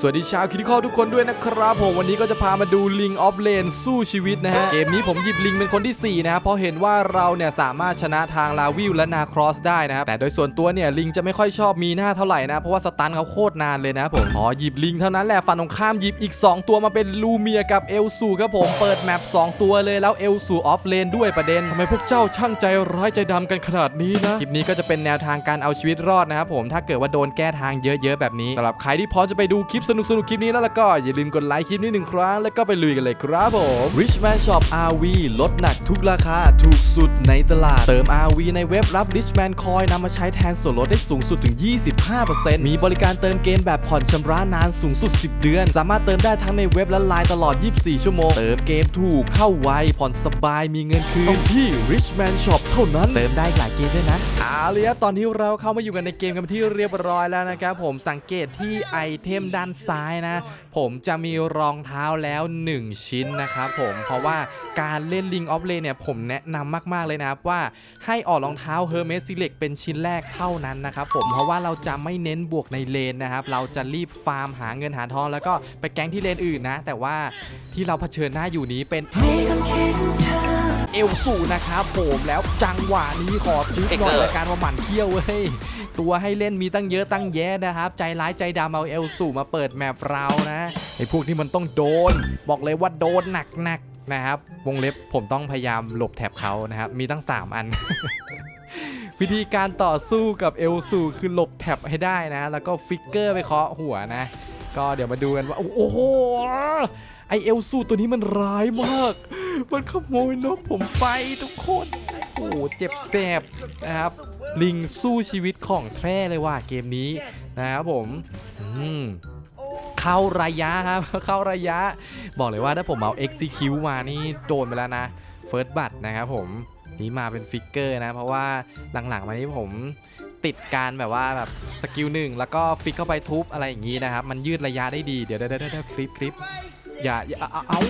สวัสดีชาวคิดข้อทุกคนด้วยนะครับผมวันนี้ก็จะพามาดูลิงออฟเลนสู้ชีวิตนะฮะเกมนี้ผมหยิบลิงเป็นคนที่ 4 นะครับเพราะเห็นว่าเราเนี่ยสามารถชนะทางลาวิลและนาครอสได้นะครับแต่โดยส่วนตัวเนี่ยลิงจะไม่ค่อยชอบมีหน้าเท่าไหร่นะเพราะว่าสตันเขาโคตรนานเลยนะผมพอหยิบลิงเท่านั้นแหละฝั่งตรงข้ามหยิบอีก 2 ตัวมาเป็นลูเมียกับเอลซูครับผมเปิดแมป2ตัวเลยแล้วเอลซูออฟเลนด้วยประเด็นทำไมพวกเจ้าช่างใจร้ายใจดำกันขนาดนี้นะคลิปนี้ก็จะเป็นแนวทางการเอาชีวิตรอดนะครับผมถ้าเกิดว่าโดนแก้ทางเยอะ ๆ แบบนี้สำหรับใครที่พร้อมจะไปดูคลิปสนุกๆคลิปนี้แล้วล่ะก็อย่าลืมกดไลค์คลิปนี้หนึ่งครั้งแล้วก็ไปลุยกันเลยครับผม Richman Shop RV ลดหนักทุกราคาถูกสุดในตลาด เติม RV ในเว็บรับ Richman Coin นำมาใช้แทนส่วนลดได้สูงสุดถึง 25%มีบริการเติมเกมแบบผ่อนชำระนานสูงสุด 10 เดือน สามารถเติมได้ทั้งในเว็บและไลน์ตลอด 24 ชั่วโมง เติมเกมถูกเข้าไวผ่อนสบายมีเงินคืนที่ Richman Shop เท่านั้น เติมได้หลายเกมด้วยนะเอาเลยครับตอนนี้เราเข้ามาอยู่กันในเกมกันเป็นที่เรียบร้อยแล้วนะครับผมสังเกตที่ไอเทมด้านซ้ายนะ ผมจะมีรองเท้าแล้ว 1 ชิ้นนะครับผมเพราะว่าการเล่น Ring of Lane เนี่ยผมแนะนำมาก ๆ เลยนะครับว่าให้ออกรองเท้า Hermes Select เป็นชิ้นแรกเท่านั้นนะครับผมเพราะว่าเราจะไม่เน้นบวกในเลนนะครับ เราจะรีบฟาร์มหาเงินหาทองแล้วก็ไปแก๊งที่เลนอื่นนะ แต่ว่าที่เราเผชิญหน้าอยู่นี้เป็น เอลสูนะครับผมแล้วจังหวะนี้ขอทุบหน่อยรายการว่าหมั่นเขี้ยวเว้ยตัวให้เล่นมีตั้งเยอะตั้งแยะนะครับ ใจร้ายใจดำเอาเอลสูมาเปิดแมปเรานะไอ้พวกที่มันต้องโดน บอกเลยว่าโดนหนักๆนะครับวงเล็บผมต้องพยายามหลบแถบเขานะครับมีตั้ง 3 อันวิธีการต่อสู้กับเอลสูคือหลบแถบให้ได้นะ แล้วก็ฟิกเกอร์ไปเคาะหัวนะ ก็เดี๋ยวมาดูกันว่า โอ้โห ไอเอลสูตัวนี้มันร้ายมาก มันขโมยนกผมไปทุกคนโอ้เจ็บแสบนะครับ ลิงสู้ชีวิตของแท้เลยว่าเกมนี้นะครับผมอืมเข้าระยะครับ เข้าระยะ บอกเลยว่าถ้าผมเอา execute มานี่โดนไปแล้วนะ First บัตนะครับผมนี่มาเป็นฟิกเกอร์นะ เพราะว่าหลังๆมานี้ผมติดการแบบว่าแบบสกิลหนึ่งแล้วก็ฟิกเข้าไปทุบอะไรอย่างนี้นะครับ มันยืดระยะได้ดี เดี๋ยวเดี๋ยวเดี๋ยวคลิปคลิป อย่าอย่าเอาเอา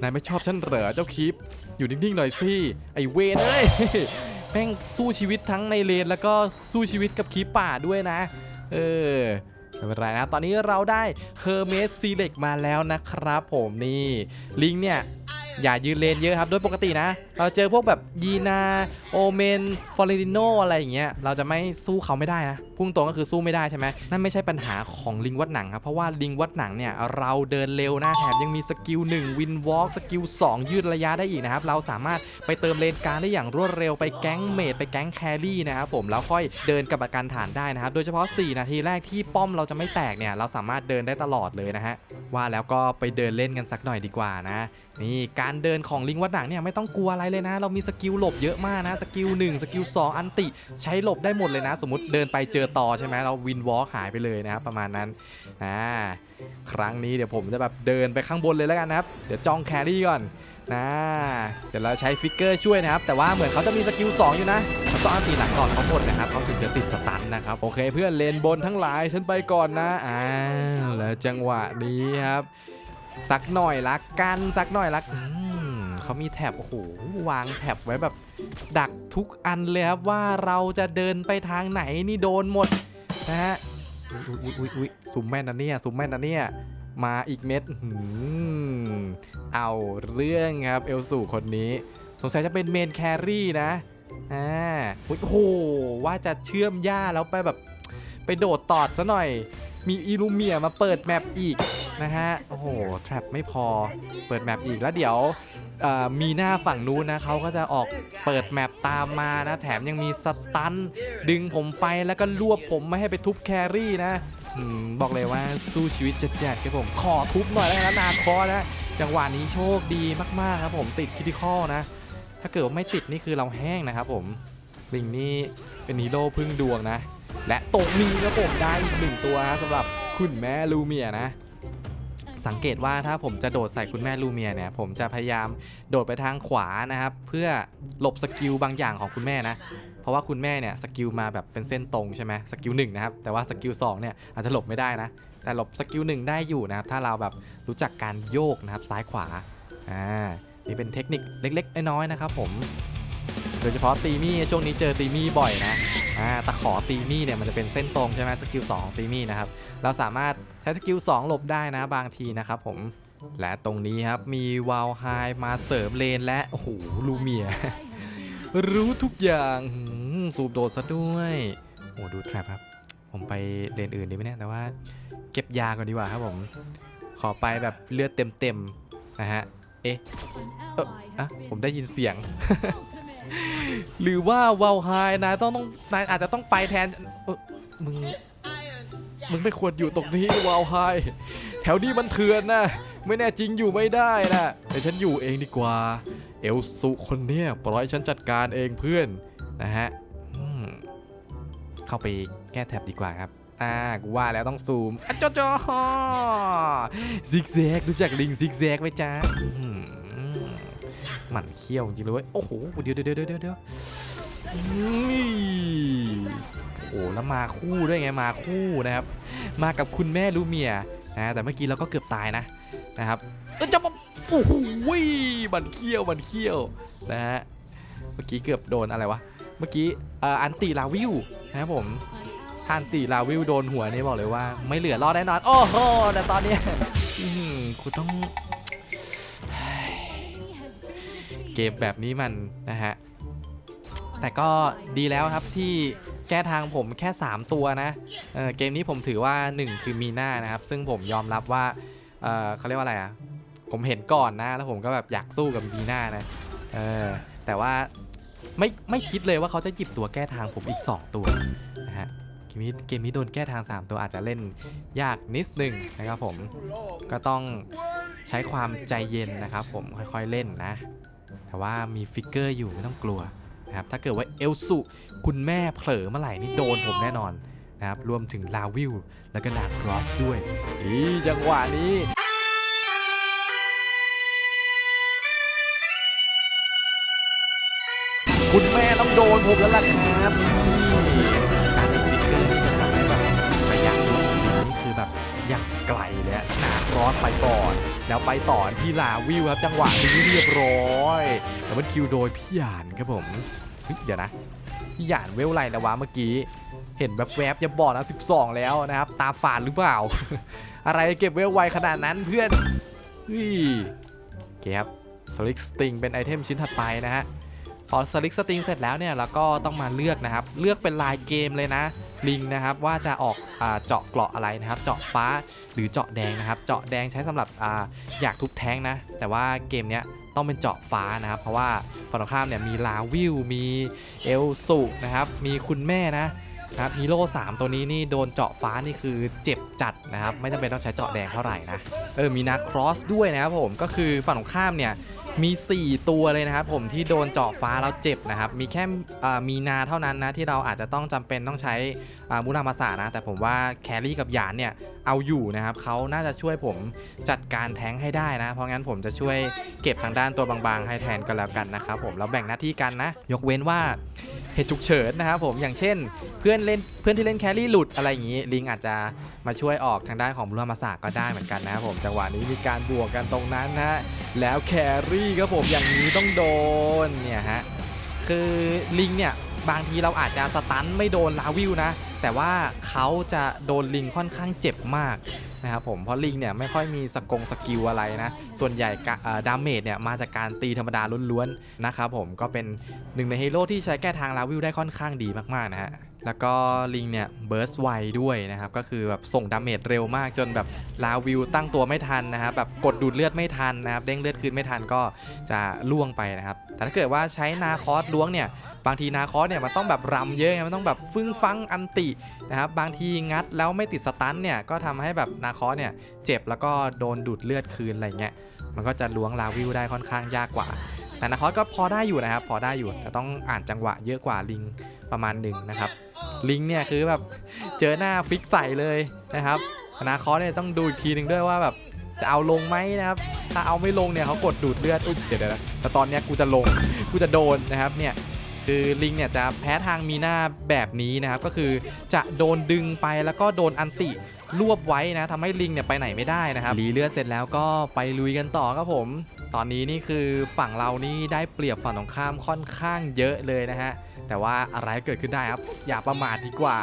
นายไม่ชอบฉันเหรอเจ้าคลิป อยู่นิ่งๆหน่อยสิไอเวนเอ้ยแม่งสู้ชีวิตทั้งในเลนแล้วก็สู้ชีวิตกับคลิปป่าด้วยนะ เออไม่เป็นไรนะ ตอนนี้เราได้เฮอร์เมสซีเล็กมาแล้วนะครับผมนี่ ลิงเนี่ย อย่ายืนเลนเยอะครับ โดยปกตินะ เราเจอพวกแบบยีนาโอเมนฟอร์เรติโนอะไรอย่างเงี้ยเราจะไม่สู้เขาไม่ได้นะพุ่งตรงก็คือสู้ไม่ได้ใช่ไหมนั่นไม่ใช่ปัญหาของลิงวัดหนังครับเพราะว่าลิงวัดหนังเนี่ยเราเดินเร็วนะแถมยังมีสกิล1วินวอล์กสกิล2ยืดระยะได้อีกนะครับเราสามารถไปเติมเลนกางได้อย่างรวดเร็วไปแก๊งเมดไปแก๊งแครี่นะครับผมแล้วค่อยเดินกับอาการฐานได้นะครับโดยเฉพาะ 4 นาทีแรกที่ป้อมเราจะไม่แตกเนี่ยเราสามารถเดินได้ตลอดเลยนะฮะว่าแล้วก็ไปเดินเล่นกันสักหน่อยดีกว่านะ นี่การเดินของลิงวัดหนังเนี่ยไม่ต้องกลัวอะไรเลยนะ เรามีสกิลหลบเยอะมากนะสกิล1สกิล2อันติ ใช้หลบได้หมดเลยนะ สมมติเดินไปเจอต่อใช่ไหมเราวินวอล์กหายไปเลยนะครับประมาณนั้นอ่าครั้งนี้เดี๋ยวผมจะแบบเดินไปข้างบนเลยแล้วกันนะครับเดี๋ยวจ้องแครี่ก่อนนะเดี๋ยวเราใช้ฟิกเกอร์ช่วยนะครับ แต่ว่าเหมือนเขาจะมีสกิล2อยู่นะมันต้องอันตีหลังก่อนเขาหมดนะครับเขาถึงจะติดสตันนะครับโอเค เพื่อนเลนบนทั้งหลายฉันไปก่อนนะอ้าวแล้วจังหวะนี้ครับ สักหน่อยละกันสักหน่อยละเขามีแท็บโอ้โหวางแท็บไว้แบบ ดักทุกอันเลยครับว่าเราจะเดินไปทางไหนนี่โดนหมดนะฮะอุ้ยอุ้ยอุ้ยซุมแม่นนะเนี่ยซุ่มแม่นนะเนี่ยมาอีกเม็ดหืเอาเรื่องครับเอลสู่คนนี้ สงสัยจะเป็นเมนแครี่นะอ่าอุ๊ยโอ้โหว่าจะเชื่อมหญ้าแล้วไปแบบ ไปโดดตอดซะหน่อย มีอิลูเมียมาเปิดแมปอีก นะฮะ โอ้โห แทร็บไม่พอ เปิดแมปอีกแล้วเดี๋ยวมีหน้าฝั่งนู้นนะเขาก็จะออกเปิดแมปตามมานะ แถมยังมีสตัน ดึงผมไปแล้วก็รวบผมไม่ให้ไปทุบแครี่นะอบอกเลยว่าสู้ชีวิตจะแจกครับผม ขอทุบหน่อยแล้วกันนะนาคอนะจังหวะนี้โชคดีมากๆครับผมติดคิดิคอลนะ ถ้าเกิดว่าไม่ติดนี่คือเราแห้งนะครับผมลิงนี่เป็นฮีโร่พึ่งดวงนะ และตกมีครับผมได้อีกหนึ่งตัวนะสำหรับคุณแม่ลูเมียนะ สังเกตว่าถ้าผมจะโดดใส่คุณแม่ลูเมียเนี่ย ผมจะพยายามโดดไปทางขวานะครับ เพื่อหลบสกิลบางอย่างของคุณแม่นะ เพราะว่าคุณแม่เนี่ยสกิลมาแบบเป็นเส้นตรงใช่ไหมสกิลหนึ่งนะครับ แต่ว่าสกิลสองเนี่ยอาจจะหลบไม่ได้นะ แต่หลบสกิลหนึ่งได้อยู่นะครับ ถ้าเราแบบรู้จักการโยกนะครับซ้ายขวา อ่า นี่เป็นเทคนิคเล็ก ๆ น้อยๆนะครับผม โดยเฉพาะตีมี่ช่วงนี้เจอตีมี่บ่อยนะ อ่าตะขอตีมี่เนี่ยมันจะเป็นเส้นตรงใช่ไหมสกิล2ตีมี่นะครับเราสามารถใช้สกิล2หลบได้นะบางทีนะครับผมและตรงนี้ครับมีวาลไฮมาเสริมเลนและโอ้โหลูเมีย รู้ทุกอย่างสูบโดดซะด้วยโอ้ดูแทรปครับ ผมไปเลนอื่นดีไหมเนี่ยแต่ว่า เก็บยาก่อนดีกว่าครับผม ขอไปแบบเลือดเต็มๆนะฮะเอ๊ะเอออะผมได้ยินเสียง หรือว่าวาลไฮนายต้องต้องนายอาจจะต้องไปแทนเอ้อมึง มึงไม่ควรอยู่ตรงนี้วาลไฮแถวนี้มันเถื่อนนะ ไม่แน่จริงอยู่ไม่ได้นะแต่ฉันอยู่เองดีกว่า เอลสุคนเนี้ยปล่อยฉันจัดการเองเพื่อนนะฮะอืมเข้าไปแก้แท็บดีกว่าครับ อ่ากูว่าแล้วต้องซูมอะจอจอซิกแซกรู้จักลิงซิกแซกไหมจ๊ะอืม หมันเขี้ยวจริงเลยเว้ย โอ้โห เดี๋ยวเดี๋ยวเดี๋ยวเดี๋ยวโอ้โห แล้วมาคู่ด้วยไง มาคู่นะครับ มากับคุณแม่ลูเมียนะ แต่เมื่อกี้เราก็เกือบตายนะนะครับ เออจะมาโอ้โหมันเขี้ยว มันเขี้ยวนะฮะ เมื่อกี้เกือบโดนอะไรวะ เมื่อกี้อันติลาวิวนะครับผมอันติลาวิวโดนหัวนี่บอกเลยว่า ไม่เหลือรอดแน่นอน โอ้โหแต่ตอนนี้ยอื้อหือกูต้อง เกมแบบนี้มันนะฮะ แต่ก็ดีแล้วครับที่แก้ทางผมแค่ 3 ตัวนะเออเกมนี้ผมถือว่า 1 คือมีหน้านะครับ ซึ่งผมยอมรับว่าเออเขาเรียกว่าอะไรอะ ผมเห็นก่อนนะ แล้วผมก็แบบอยากสู้กับมีหน้านะเออแต่ว่าไม่ไม่คิดเลยว่าเขาจะหยิบตัวแก้ทางผมอีก 2 ตัวนะฮะเกมนี้เกมนี้โดนแก้ทาง 3 ตัวอาจจะเล่นยากนิดนึงนะครับผมก็ต้องใช้ความใจเย็นนะครับผมค่อยๆเล่นนะ แต่ว่ามีฟิกเกอร์อยู่ไม่ต้องกลัวนะครับถ้าเกิดว่าเอลสุคุณแม่เผลอเมื่อไหร่นี่โดนผมแน่นอนนะครับรวมถึงลาวิลแล้วก็นาครอสด้วยอีจังหวะนี้คุณแม่ต้องโดนผมแล้วล่ะครับ อสไปก่อน แล้วไปต่อที่ลาวิลครับจังหวะนี้เรียบร้อยแล้วมันคิวโดยพี่หยานครับผมเฮ้ยเดี๋ยวนะพี่หยานเวลไรนะวะเมื่อกี้ เห็นแบบแวบๆอย่าบอกนะ 12 แล้วนะครับ ตาฝาดหรือเปล่า อะไรเก็บเวลไวขนาดนั้นเพื่อนเฮ้ยโอเคครับสลิกสติงเป็นไอเทมชิ้นถัดไปนะฮะพอสลิกสติงเสร็จแล้วเนี่ยเราก็ต้องมาเลือกนะครับ เลือกเป็นลายเกมเลยนะ ลิงนะครับว่าจะออกอเจาะเกราะอะไรนะครับ เจาะฟ้าหรือเจาะแดงนะครับ เจาะแดงใช้สำหรับออยากทุบแท้งนะ แต่ว่าเกมเนี้ยต้องเป็นเจาะฟ้านะครับ เพราะว่าฝั่งตรงข้ามเนี่ยมีลาวิลมีเอลสุนะครับ มีคุณแม่นะนะครับฮีโร่3ตัวนี้นี่โดนเจาะฟ้านี่คือเจ็บจัดนะครับ ไม่จำเป็นต้องใช้เจาะแดงเท่าไหร่นะเออมีนาครอสด้วยนะครับผมก็คือฝั่งตรงข้ามเนี่ย มี 4 ตัวเลยนะครับผมที่โดนเจาะฟ้าแล้วเจ็บนะครับ มีแค่มีนาเท่านั้นนะที่เราอาจจะต้องจำเป็นต้องใช้มุนามาสานะ แต่ผมว่าแครี่กับหยานเนี่ย เอาอยู่นะครับเขาน่าจะช่วยผมจัดการแท้งให้ได้นะ เพราะงั้นผมจะช่วยเก็บทางด้านตัวบางๆ ให้แทนก็แล้วกันนะครับผมแล้วแบ่งหน้าที่กันนะ ยกเว้นว่าเหตุฉุกเฉินนะครับผมอย่างเช่นเพื่อนเล่นเพื่อนที่เล่นแครี่หลุดอะไรอย่างนี้ลิงอาจจะมาช่วยออกทางด้านของบุรมาสาก็ได้เหมือนกันนะครับผมจังหวะนี้มีการบวกกันตรงนั้นนะฮะแล้วแครี่ครับผมอย่างนี้ต้องโดนเนี่ยฮะคือลิงเนี่ย บางทีเราอาจจะสตันไม่โดนลาวิวนะ แต่ว่าเขาจะโดนลิงค่อนข้างเจ็บมากนะครับผมเพราะลิงเนี่ยไม่ค่อยมีสกงสกิลอะไรนะ ส่วนใหญ่ดาเมจเนี่ยมาจากการตีธรรมดาล้วนๆนะครับผมก็เป็นหนึ่งในฮีโร่ที่ใช้แก้ทางลาวิวได้ค่อนข้างดีมากๆนะฮะ แล้วก็ลิงเนี่ยเบิร์สไวด้วยนะครับ ก็คือแบบส่งดาเมจเร็วมากจนแบบลาวิวตั้งตัวไม่ทันนะครับแบบกดดูดเลือดไม่ทันนะครับ เด้งเลือดคืนไม่ทันก็จะล่วงไปนะครับ แต่ถ้าเกิดว่าใช้นาคอสล้วงเนี่ย บางทีนาคอสเนี่ยมันต้องแบบรำเยอะไงมันต้องแบบฟึ่งฟังอันตินะครับ บางทีงัดแล้วไม่ติดสตันเนี่ยก็ทำให้แบบนาคอสเนี่ยเจ็บแล้วก็โดนดูดเลือดคืนอะไรเงี้ย มันก็จะล้วงลาวิวได้ค่อนข้างยากกว่า แต่นาคอสก็พอได้อยู่นะครับ พอได้อยู่แต่ต้องอ่านจังหวะเยอะกว่าลิง ประมาณหนึ่งนะครับ ลิงเนี่ยคือแบบเจอหน้าฟิกใส่เลยนะครับนาคอเนี่ยต้องดูอีกทีหนึ่งด้วยว่าแบบจะเอาลงไหมนะครับ ถ้าเอาไม่ลงเนี่ยเขากดดูดเลือด อุ๊ยเดี๋ยวเดี๋ยวนะแต่ตอนเนี้ยกูจะลง กูจะโดนนะครับ เนี่ย คือลิงเนี่ยจะแพ้ทางมีหน้าแบบนี้นะครับ ก็คือจะโดนดึงไปแล้วก็โดนอันติรวบไว้นะทำให้ลิงเนี่ยไปไหนไม่ได้นะครับรีเลือดเสร็จแล้วก็ไปลุยกันต่อครับผม ตอนนี้นี่คือฝั่งเรานี่ได้เปรียบฝั่งตรงข้ามค่อนข้างเยอะเลยนะฮะ แต่ว่าอะไรเกิดขึ้นได้ครับ อย่าประมาทดีกว่า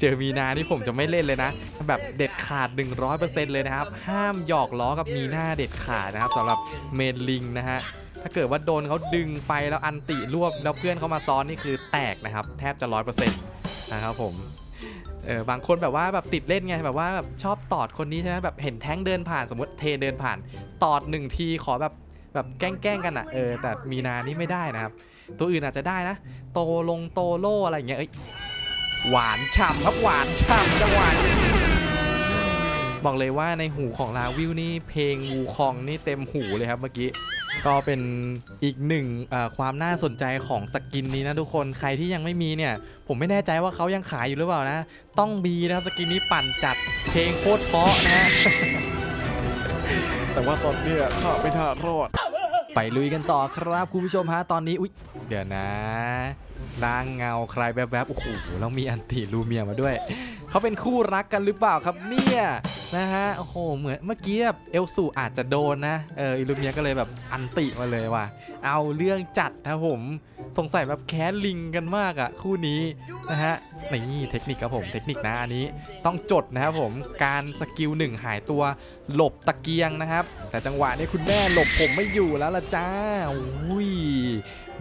เจอมีนานี่ผมจะไม่เล่นเลยนะ แบบเด็ดขาด 100%เลยนะครับ ห้ามหยอกล้อกับมีนาเด็ดขาดนะครับสำหรับเมนลิงนะฮะถ้าเกิดว่าโดนเขาดึงไปแล้วอันติรวบแล้วเพื่อนเขามาซ้อนนี่คือแตกนะครับ แทบจะ 100%นะครับผม เออบางคนแบบว่าแบบติดเล่นไงแบบว่าแบบชอบตอดคนนี้ใช่ไหมแบบเห็นแท้งเดินผ่านสมมติเทเดินผ่าน ตอดหนึ่งทีขอแบบแบบแกล้งๆกันอะเออแต่มีนานี่ไม่ได้นะครับ ตัวอื่นอาจจะได้นะ โตลงโตโลอะไรอย่างเงี้ยเอ้ยหวานฉ่ำครับหวานฉ่ำจังหวะนี้บอกเลยว่าในหูของลาวิวนี่เพลงวูคองนี่เต็มหูเลยครับเมื่อกี้ ก็เป็นอีกหนึ่งความน่าสนใจของสกินนี้นะทุกคนใครที่ยังไม่มีเนี่ย ผมไม่แน่ใจว่าเขายังขายอยู่หรือเปล่านะ ต้องมีนะครับสกินนี้ปั่นจัดเพลงโคตรเพาะนะ แต่ว่าตอนเนี้ยข้าไม่ท่ารอด ไปลุยกันต่อครับคุณผู้ชมฮะตอนนี้อุ๊ยเดี๋ยวนะร่างเงาใครแวบๆโอ้โหแล้วมีอันติลูเมียมาด้วย เขาเป็นคู่รักกันหรือเปล่าครับเนี่ยนะฮะโอ้โหเหมือนเมื่อกี้เอลสูอาจจะโดนนะเอออิลูเมียก็เลยแบบอันติมาเลยว่ะเอาเรื่องจัดนะผมสงสัยแบบแค้นลิงกันมากอะคู่นี้นะฮะนี่เทคนิคครับผมเทคนิคนะอันนี้ต้องจดนะครับผมการสกิลหนึ่งหายตัวหลบตะเกียงนะครับ แต่จังหวะนี้คุณแม่หลบผมไม่อยู่แล้วละจ้าอุ้ย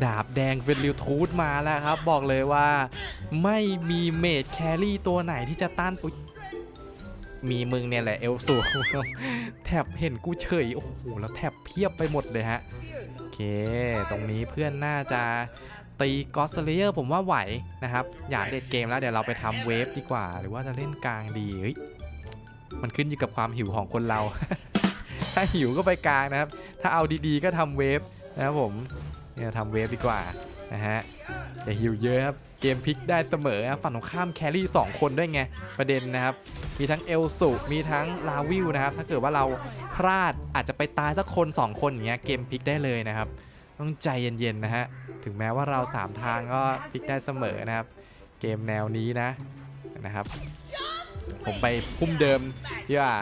ดาบแดงเฟนริวทูธมาแล้วครับ บอกเลยว่าไม่มีเมดแครี่ตัวไหนที่จะต้านอุ๊มีมึงเนี่ยแหละเอลสูแถบเห็นกูเฉย โอ้โห แล้วแถบเพียบไปหมดเลยฮะ โอเค ตรงนี้เพื่อนน่าจะตีกอสเลเยอร์ผมว่าไหวนะครับ อยาเด็ดเกมแล้วเดี๋ยวเราไปทำเวฟดีกว่า หรือว่าจะเล่นกลางดีเฮ้ยมันขึ้นอยู่กับความหิวของคนเรา ถ้าหิวก็ไปกลางนะครับ ถ้าเอาดีๆก็ทำเวฟนะครับผม เนี่ยทำเวฟดีกว่านะฮะอย่าหิวเยอะครับเกมพลิกได้เสมอครับฝั่งตรงข้ามแครี่ 2 คนด้วยไงประเด็นนะครับ มีทั้งเอลสุมีทั้งลาวิวนะครับ ถ้าเกิดว่าเราพลาดอาจจะไปตายสักคน 2 คนอย่างเงี้ยเกมพลิกได้เลยนะครับ ต้องใจเย็นๆนะฮะถึงแม้ว่าเรา 3 ทางก็พลิกได้เสมอนะครับ เกมแนวนี้นะนะครับ ผมไปพุ่มเดิมดีกว่า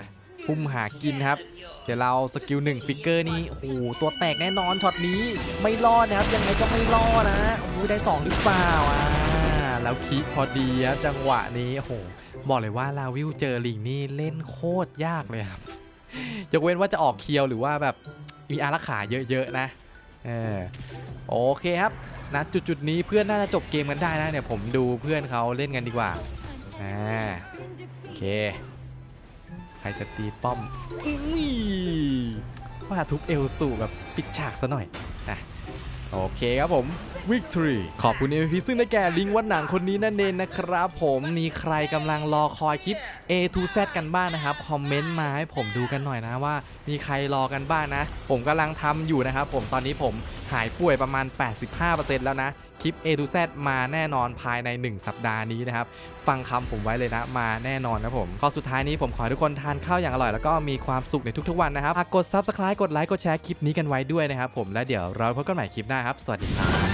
พุ่มหากินครับ เดี๋ยวเราสกิลหนึ่งฟิกเกอร์นี่โอ้โหตัวแตกแน่นอนช็อตนี้ไม่รอดนะครับยังไงก็ไม่รอดนะโอ้โหได้2หรือเปล่าอ่าแล้วคิพอดีครับจังหวะนี้โอ้โหบอกเลยว่าลาวิวเจอลิงนี่เล่นโคตรยากเลยครับยกเว้นว่าจะออกเคียวหรือว่าแบบมีอารักขาเยอะๆนะเออโอเคครับนะจุดๆนี้เพื่อนน่าจะจบเกมกันได้นะเนี่ยผมดูเพื่อนเขาเล่นกันดีกว่าอ่าโอเค ครจะตีป้อมนี่ว่าทุบเอลสู่แบบปิดฉากซะหน่อยนะโอเคครับผม Victory ขอบคุณ MVP ซึ่งได้แก่ลิงวัดหนังคนนี้นั่นเองนะครับผมมีใครกำลังรอคอยคลิป A to Z กันบ้างนะครับ คอมเมนต์มาให้ผมดูกันหน่อยนะว่า มีใครรอกันบ้างนะ ผมกำลังทำอยู่นะครับผมตอนนี้ผมหายป่วยประมาณ 85%แล้วนะ คลิป A to Z มาแน่นอนภายใน 1 สัปดาห์นี้นะครับ ฟังคำผมไว้เลยนะ มาแน่นอนนะผมก็สุดท้ายนี้ผมขอให้ทุกคนทานข้าวอย่างอร่อย แล้วก็มีความสุขในทุกๆวันนะครับฝากกด Subscribe กดไลค์กดแชร์คลิปนี้กันไว้ด้วยนะครับผมและเดี๋ยวเราพบกันใหม่คลิปหน้าครับ สวัสดีครับ